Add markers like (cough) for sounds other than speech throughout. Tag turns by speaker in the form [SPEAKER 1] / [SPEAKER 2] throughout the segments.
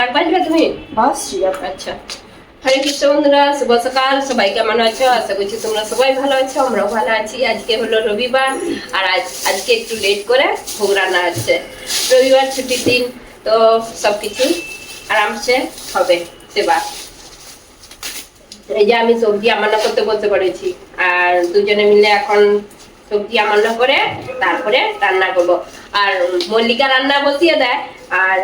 [SPEAKER 1] শাক বাজবে তুমি?
[SPEAKER 2] ভাসছি
[SPEAKER 1] আচ্ছা। হরে কৃষ্ণ বন্ধুরা শুভ সকাল। সবাই কেমন আছো? আশা করছি তোমরা সবাই ভালো আছো আমরাও ভালো আছি। আজকে হলো রবিবার আর আজ আজকে একটু লেট করে ভোগ রান্না হচ্ছে। রবিবার ছুটির দিন তো সবকিছু আরামসে হবে সেবা। এই যে আমি সবজি আমান্য করতে বলতে পেরেছি আর দুজনে মিলে এখন সবজি আমান্য করে তারপরে রান্না করব। আর মল্লিকা রান্না বসিয়ে দেয়, আর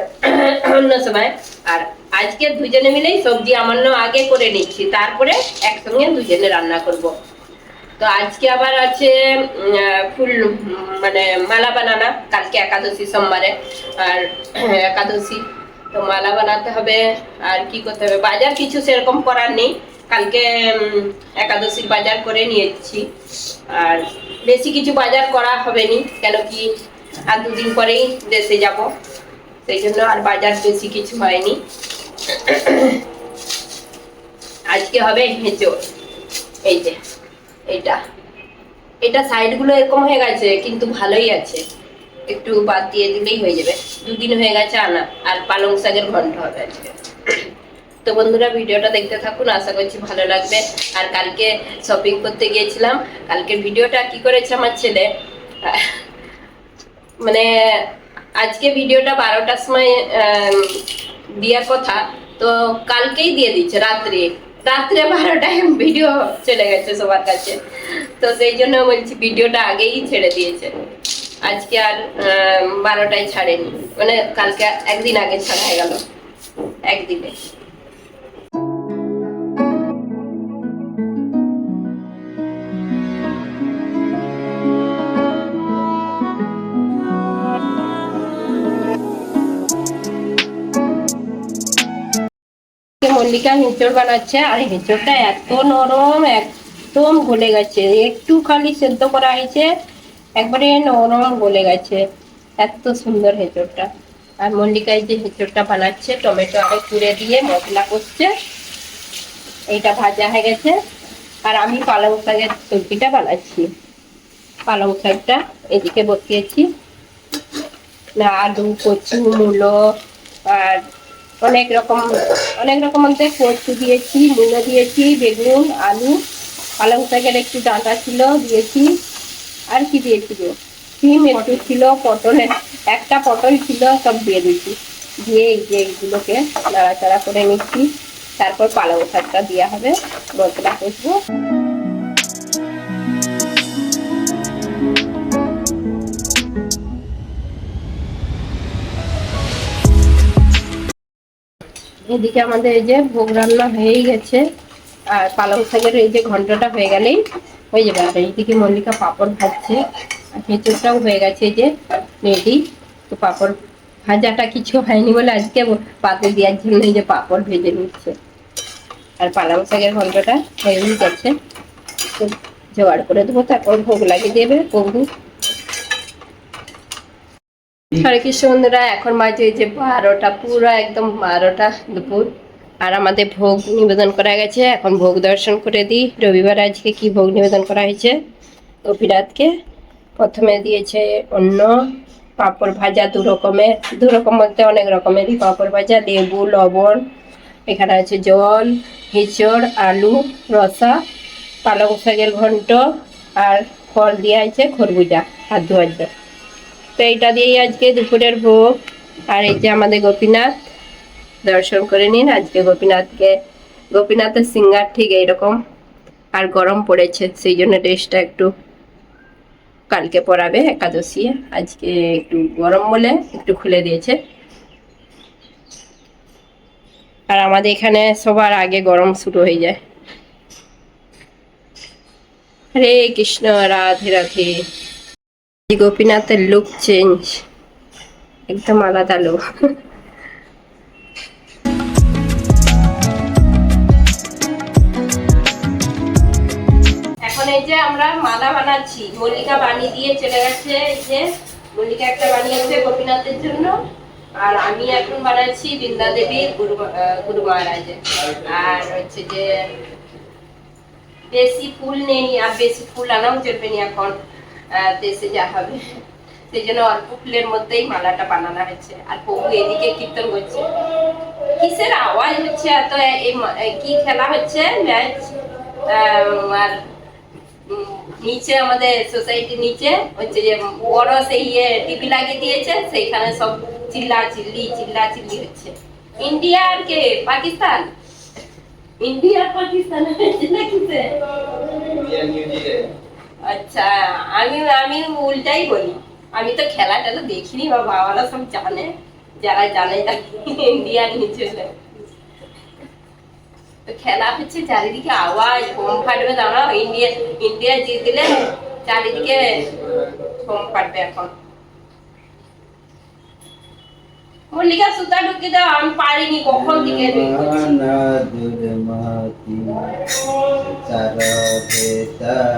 [SPEAKER 1] অন্য সময়, আর আজকে দুজনে মিলেই সবজি আমান্য আগে করে নিচ্ছি, তারপরে একসঙ্গে দুজনে রান্না করব। তো আজকে আবার আছে ফুল মানে মালা বানানা, কালকে একাদশী সোমবারে, আর একাদশী, তো মালা বানাতে হবে, আর কি করতে হবে, বাজার কিছু সেরকম করার নেই, কালকে একাদশীর বাজার করে নিয়েছি, আর বেশি কিছু বাজার করা হবে নি কেন কি আর দুদিন পরেই দেশে যাব। সেই জন্য আর বাজার বেশি কিছু হয়নি। আজকে হবে হেঁচড় এই যে, এটা। সাইডগুলো এরকম হয়ে গেছে, কিন্তু ভালোই আছে। একটু বাদ দিয়ে দিলেই হয়ে যাবে। দুদিন হয়ে গেছে আনা, আর পালং শাকের ঘন্ট হবে আজকে। তো বন্ধুরা, ভিডিওটা দেখতে থাকুন। আশা করছি ভালো লাগবে। আর কালকে শপিং করতে গিয়েছিলাম। কালকের ভিডিওটা কি করেছে আমার ছেলে? মানে আজকে ভিডিওটা বারোটার সময় দেওয়ার কথা, তো কালকেই দিয়ে দিচ্ছে, রাত্রে। রাত্রে বারোটায় ভিডিও চলে গেছে সবার কাছে। তো সেই জন্য বলছি ভিডিওটা আগেই ছেড়ে দিয়েছে। আজকে আর বারোটায় ছাড়েনি। মানে কালকে একদিন আগে ছাড়া গেল। একদিনে। মল্লিকা হেঁচড় বানাচ্ছে, আর হেঁচড়টা এত নরম, একদম গলে গেছে। একটু খালি সেদ্ধ করা হয়েছে, একবারে নরম গলে গেছে। এত সুন্দর হেঁচড়টা। আর মল্লিকায় যে হেঁচড়টা বানাচ্ছে, টমেটো আরে কুড়ে দিয়ে মশলা করছে এইটা ভাজা হয়ে গেছে। আর আমি পালং শাকের সবজিটা বানাচ্ছি। পালং শাকটা এদিকে বসিয়েছি। আলু, কচু, মূলো, আর অনেক রকম অনেক রকম বলতে কচু দিয়েছি, মূলো দিয়েছি, বেগুন, আলু, পালং শাকের একটু ডাঁটা ছিল, দিয়েছি। আর কি দিয়েছি গো সিম একটু ছিল, পটল একটা পটল ছিল, সব দিয়ে দিয়েছি। দিয়ে এই যে এইগুলোকে নাড়াচাড়া করে নিচ্ছি। তারপর পালং শাকটা দেওয়া হবে, মশলা কষবো। এদিকে আমাদের এই যে ভোগ রান্না হয়েই গেছে। আর পালং শাকের এই যে ঘন্টটা হয়ে গেলেই হয়ে যাবে। আর এইদিকে মল্লিকা পাপড় ভাজছে। আর হেঁচড়টাও হয়ে গেছে যে রেডি। তো পাপড় ভাজাটা কিছু হয়নি বলে আজকে পাতে দেওয়ার জন্য এই যে পাপড় ভেজে নিচ্ছে। আর পালং শাকের ঘন্টটা হয়েই গেছে। জোগাড় করে দেবো, তারপর ভোগ লাগিয়ে দেবে প্রভু। হরে কৃষ্ণ বন্ধুরা এখন বাজে যে বারোটা, পুরো একদম বারোটা দুপুর। আর আমাদের ভোগ নিবেদন করা গেছে। এখন ভোগ দর্শন করে দিই। রবিবার আজকে কি ভোগ নিবেদন করা হয়েছে? অভিরাতকে প্রথমে দিয়েছে অন্য পাঁপড় ভাজা দু রকমের। দু রকম বলতে অনেক রকমেরই পাঁপড় ভাজা, লেবু, লবণ। এখানে আছে জল হেঁচড় আলু, রসা, পালং শাকের ঘন্ট, আর ফল দেওয়া আছে খরবুজা হাত ধোয়ার জন্য তো এইটা দিয়েই আজকে দুপুরের ভোগ। আর এই যে আমাদের গোপীনাথ, দর্শন করে নিন আজকে গোপীনাথকে। গোপীনাথের সিঙ্গার ঠিক এইরকম, আর গরম পড়েছে, সেই জন্য ড্রেসটা একটু কালকে পরাবে একাদশী। আজকে একটু গরম বলে একটু খুলে দিয়েছে। আর আমাদের এখানে সবার আগে গরম শুরু হয়ে যায়। হরে কৃষ্ণ, রাধে রাধে। গোপীনাথের লুক চেঞ্জ একদম আলাদা লুক এখন এই যে আমরা মালা বানাচ্ছি, মল্লিকা বানিয়ে দিয়ে চলে গেছে এই যে, মল্লিকা একটা বানিয়েছে গোপীনাথের জন্য, আর আমি এখন বানাচ্ছি বৃন্দা দেবীর গুরু গুরু আর হচ্ছে যে, বেশি ফুল নেই আর বেশি ফুল আনাও চলবে না এখন। দেশে যা হবে। সেই জন্য অল্প ফুলের মধ্যেই মালাটা বানানো হয়েছে। আর প্রভু এদিকে কীর্তন করছে। কিসের আওয়াজ হচ্ছে এত? কি খেলা হচ্ছে? ম্যাচ? আর নিচে আমাদের সোসাইটির নিচে হচ্ছে যে বড় সেই ইয়ে টিভি লাগিয়ে দিয়েছে। সেইখানে সব চিল্লা চিল্লি চিল্লা চিল্লি হচ্ছে। ইন্ডিয়া আর কে? পাকিস্তান? ইন্ডিয়া পাকিস্তান? হচ্ছে না কিসে আচ্ছা আমি আমি উল্টাই বলি। আমি তো খেলা টেলা দেখিনি, বা বাবারা সব জানে, যারা জানে জানে ইন্ডিয়া নিচে চলে। খেলা হচ্ছে চারিদিকে আওয়াজ বোম ফাটবে, দাঁড়াও ইন্ডিয়া ইন্ডিয়া জিত দিলে চারিদিকে বোম ফাটবে এখন। মল্লিকা সুতা ঢুকে দাও আমি পারিনি কখন থেকে ঢুকে করছি।
[SPEAKER 2] দুর্মতি চার ভেতরে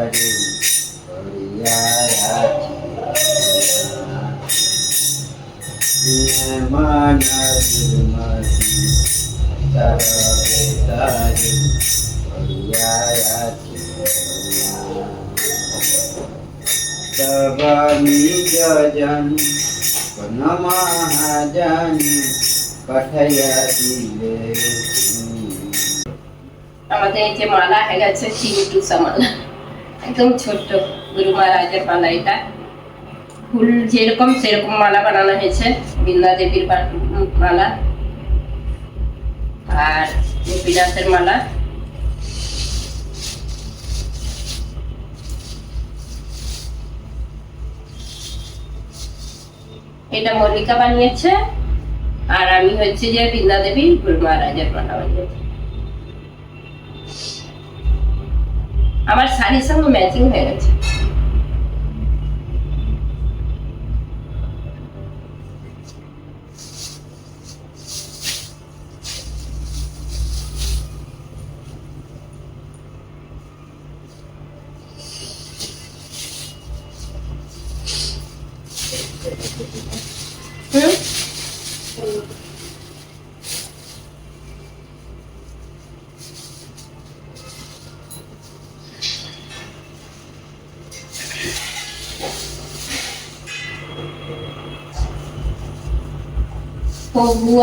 [SPEAKER 2] মান দুর্মতি চার ভেতরে তব নিজ জন কোন মহাজানি পাঠাইয়া
[SPEAKER 1] আমাদের যে মালা হয়ে গেছে চিন্টুসা মালা। একদম ছোট্ট গুরু মহারাজের মালা এটা। ফুল যেরকম সেরকম মালা বানানো হয়েছে বৃন্দা দেবীর মালা। আর গোপীনাথের মালা। এটা মল্লিকা বানিয়েছে, আর আমি হচ্ছে যে বৃন্দা দেবী গুরু মহারাজের পাঠা বানিয়েছি। আমার শাড়ির সঙ্গে ম্যাচিং হয়ে গেছে।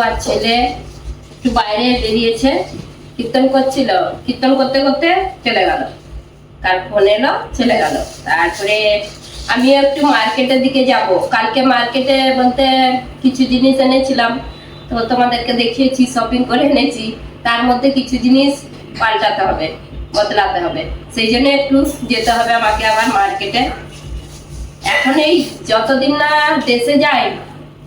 [SPEAKER 1] আর ছেলে একটু বাইরে বেরিয়েছে, কীর্তন করছিল। কীর্তন করতে করতে চলে গেল। কার ফোন এলো, চলে গেল। তারপরে আমি একটু মার্কেটের দিকে যাব। কালকে মার্কেটে বলতে কিছু জিনিস এনেছিলাম। তো তোমাদেরকে দেখিয়েছি শপিং করে এনেছি। তার মধ্যে কিছু জিনিস পাল্টাতে হবে, বদলাতে হবে। সেই জন্য একটু যেতে হবে আমাকে আবার মার্কেটে। এখন এই যতদিন না দেশে যাই,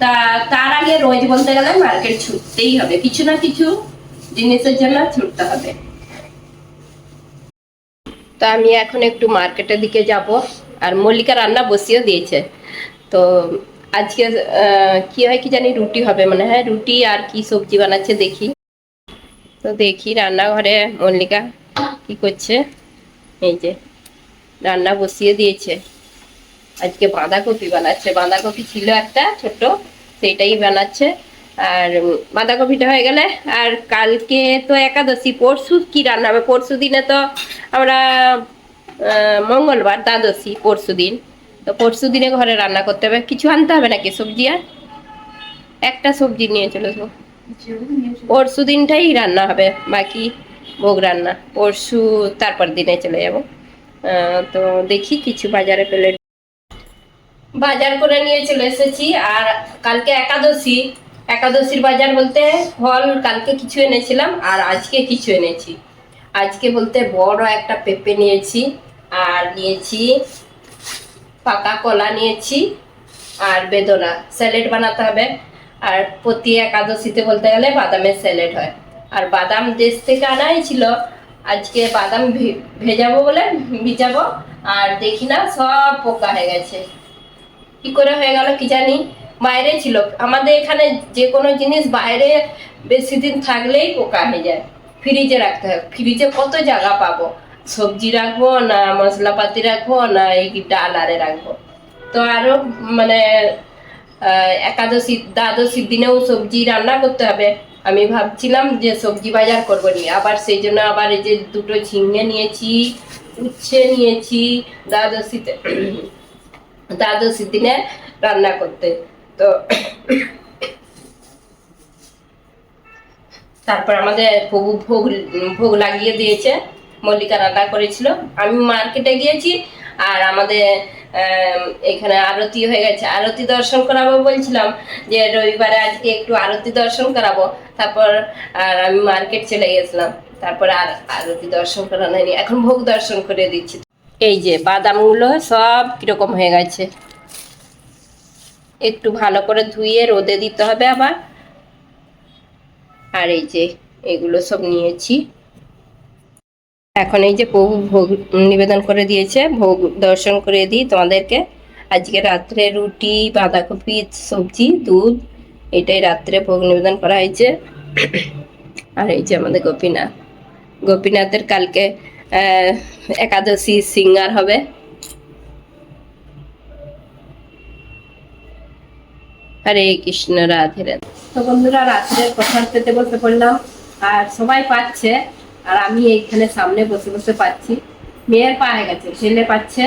[SPEAKER 1] তা তার আগে রোজ বলতে গেলে মার্কেট ছুটতেই হবে। কিছু না কিছু জিনিসের জন্য ছুটতে হবে। তো আমি এখন একটু মার্কেটের দিকে যাব, আর মল্লিকা রান্না বসিয়েও দিয়েছে। তো আজকে কি হয় কি জানি রুটি হবে মানে হ্যাঁ। রুটি আর কি সবজি বানাচ্ছে দেখি। তো দেখি রান্নাঘরে মল্লিকা কি করছে। এই যে, রান্না বসিয়ে দিয়েছে। আজকে বাঁধাকপি বানাচ্ছে। বাঁধাকপি ছিল একটা ছোট সেটাই বানাচ্ছে। আর বাঁধাকপিটা হয়ে গেলে, আর কালকে তো একাদশী, পরশু কি রান্না হবে? পরশু দিনে তো আমরা মঙ্গলবার, দ্বাদশী, পরশু দিন। তো পরশু দিনে ঘরে রান্না করতে হবে। কিছু আনতে হবে নাকি সবজি আর? একটা সবজি নিয়ে চলে আসব পরশু দিনটাই রান্না হবে, বাকি ভোগ রান্না। পরশু, তারপর দিনে চলে যাব। তো দেখি কিছু বাজারে পেলে বাজার করে নিয়ে চলে এসেছি আর কালকে একাদশী। একাদশীর বাজার বলতে ফল কালকে কিছু এনেছিলাম আর আজকে কিছু এনেছি। আজকে বলতে বড় একটা পেঁপে নিয়েছি আর নিয়েছি পাকা কলা নিয়েছি আর বেদনা। স্যালেড বানাতে হবে। আর প্রতি একাদশীতে বলতে গেলে বাদামের স্যালেড হয়। আর বাদাম দেশ থেকে আনাই ছিল। আজকে বাদাম ভেজাবো বলে ভিজাবো। আর দেখি না সব পোকা হয়ে গেছে। কি করে হয়ে গেল কি জানি, বাইরে ছিল। আমাদের এখানে যে কোনো জিনিস বাইরে বেশি দিন থাকলেই পোকা হয়ে যায়। ফ্রিজে রাখতে হয়। ফ্রিজে কত জায়গা পাবো? সবজি রাখব না মশলাপাতি রাখব না এই ডাল আরে রাখব? তো আরও মানে একাদশী, দ্বাদশীর দিনেও সবজি রান্না করতে হবে। আমি ভাবছিলাম যে সবজি বাজার করব নি আবার সেই জন্য আবার এই যে দুটো ঝিঙে নিয়েছি, উচ্ছে নিয়েছি, দ্বাদশীতে। দিনে রান্না করতে। তো তারপর আমাদের প্রভু ভোগ ভোগ লাগিয়ে দিয়েছে। মল্লিকা রান্না করেছিল। আমি মার্কেটে গিয়েছি আর আমাদের আম, এখানে আরতি হয়ে গেছে। আরতি দর্শন করাবো বলছিলাম যে রবিবারে আজকে একটু আরতি দর্শন করাবো। তারপর আর আমি মার্কেট চলে গেছিলাম। তারপর আর আরতি দর্শন করানো হয়নি। এখন ভোগ দর্শন করে দিচ্ছি। এই যে বাদামগুলো সব কীরকম হয়ে গেছে। একটু ভালো করে ধুয়ে রোদে দিতে হবে আবার। আর এই যে এগুলো সব নিয়েছি। এখন এই যে প্রভু ভোগ নিবেদন করে দিয়েছে, ভোগ দর্শন করে দিই তোমাদেরকে। আজকে রাত্রে রুটি, বাঁধাকপি, সবজি, দুধ, এটাই রাত্রে ভোগ নিবেদন করা হয়েছে। আর এই যে আমাদের গোপীনাথ। গোপীনাথের কালকে একাদশী সিঙ্গার হবে। হরে কৃষ্ণ, রাধে রাধে। তো বন্ধুরা রাত্রে প্রসাদ পেতে বসে পড়লাম, আর সবাই পাচ্ছে, আর আমি এইখানে সামনে বসে বসে পাচ্ছি। মেয়ের পায়ে গেছে, ছেলে পাচ্ছে,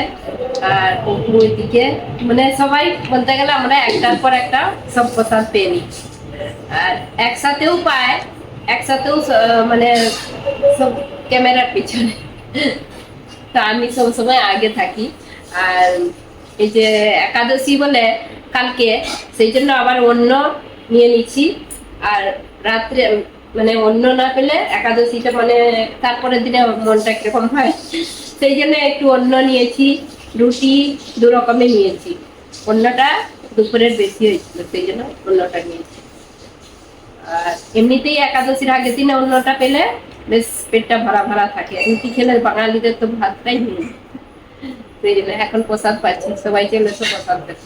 [SPEAKER 1] আর অপু ওইদিকে মানে সবাই বলতে গেলে আমরা একটার পর একটা সব প্রসাদ পেয়ে নিচ্ছি আর একসাথেও পায়, একসাথেও মানে সব ক্যামেরার পিছনে। তো আমি সব সময় আগে থাকি। আর এই যে একাদশী বলে কালকে, সেই জন্য আবার অন্য নিয়ে নিচ্ছি। আর রাত্রে মানে অন্য না পেলে একাদশীটা মানে তারপরের দিনে মনটা কীরকম হয়, সেই জন্য একটু অন্য নিয়েছি, রুটি দু রকমের নিয়েছি। অন্যটা দুপুরের বেশি হয়েছিল, সেই জন্য অন্যটা নিয়েছি। আর এমনিতেই একাদশীর আগের দিনে অন্যটা পেলে বেশ পেটটা ভরা ভরা থাকে। রুটি খেলে বাঙালিদের তো ভাতটাই নেই। সেই জন্য এখন প্রসাদ পাচ্ছি, সবাই চলে তো প্রসাদ পেতে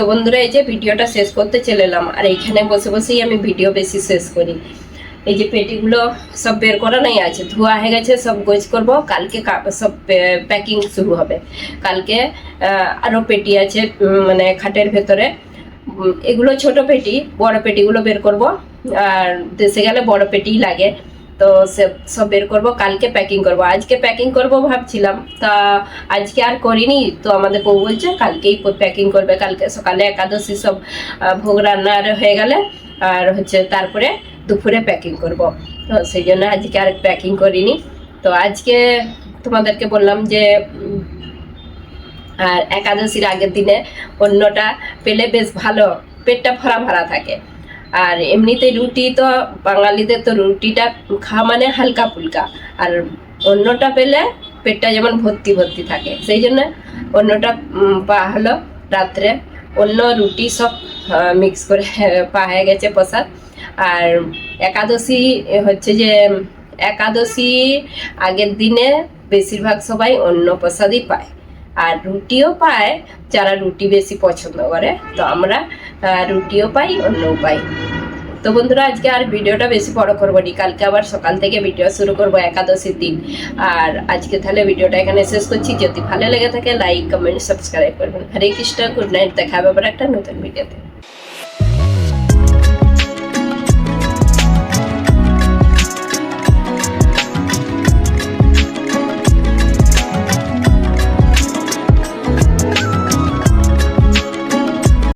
[SPEAKER 1] তো বন্ধুরা এই যে ভিডিওটা শেষ করতে চলে এলাম আর এইখানে বসে বসেই আমি ভিডিও বেশি শেষ করি। এই যে পেটিগুলো সব বের করা নাই আছে ধোয়া হয়ে গেছে সব গোছ করব কালকে সব প্যাকিং শুরু হবে। কালকে আহ, আরও পেটি আছে মানে খাটের ভেতরে। এগুলো ছোট পেটি বড় পেটিগুলো বের করব আর দেশে গেলে বড় পেটিই লাগে। তো সে- সব বের করব, কালকে প্যাকিং করব। আজকে প্যাকিং করব ভাবছিলাম, তা আজকে আর করিনি। তো আমাদের বউ বলছে, কালকেই প্যাকিং করবে। কালকে সকালে একাদশী সব ভোগ রান্নার হয়ে গেলে, আর হচ্ছে তারপরে দুপুরে প্যাকিং করব। তো সেই জন্য আজকে আর প্যাকিং করিনি। তো আজকে তোমাদেরকে বললাম যে আর একাদশীর আগের দিনে অন্যটা পেলে বেশ ভালো, পেটটা ভরা ভরা থাকে। আর এমনিতে রুটি তো বাঙালিদের তো রুটিটা খাওয়া মানে হালকা ফুলকা। আর অন্যটা পেলে পেটটা যেমন ভর্তি ভর্তি থাকে। সেই জন্য অন্যটা পাওয়া হলো রাত্রে। অন্য রুটি সব মিক্স করে (laughs) পা হয়ে গেছে প্রসাদ। আর একাদশী হচ্ছে যে, একাদশী আগের দিনে বেশিরভাগ সবাই অন্য প্রসাদই পায়। আর রুটিও পায় যারা রুটি বেশি পছন্দ করে। তো আমরা রুটিও পাই অন্যও পাই। তো বন্ধুরা, আজকে আর ভিডিওটা বেশি বড় করব নি। কালকে আবার সকাল থেকে ভিডিও শুরু করব একাদশীর দিন। আর আজকে তাহলে ভিডিওটা এখানে শেষ করছি। যদি ভালো লেগে থাকে লাইক কমেন্ট সাবস্ক্রাইব করবেন। হরে কৃষ্ণ গুড নাইট দেখা হবে আবার একটা নতুন ভিডিওতে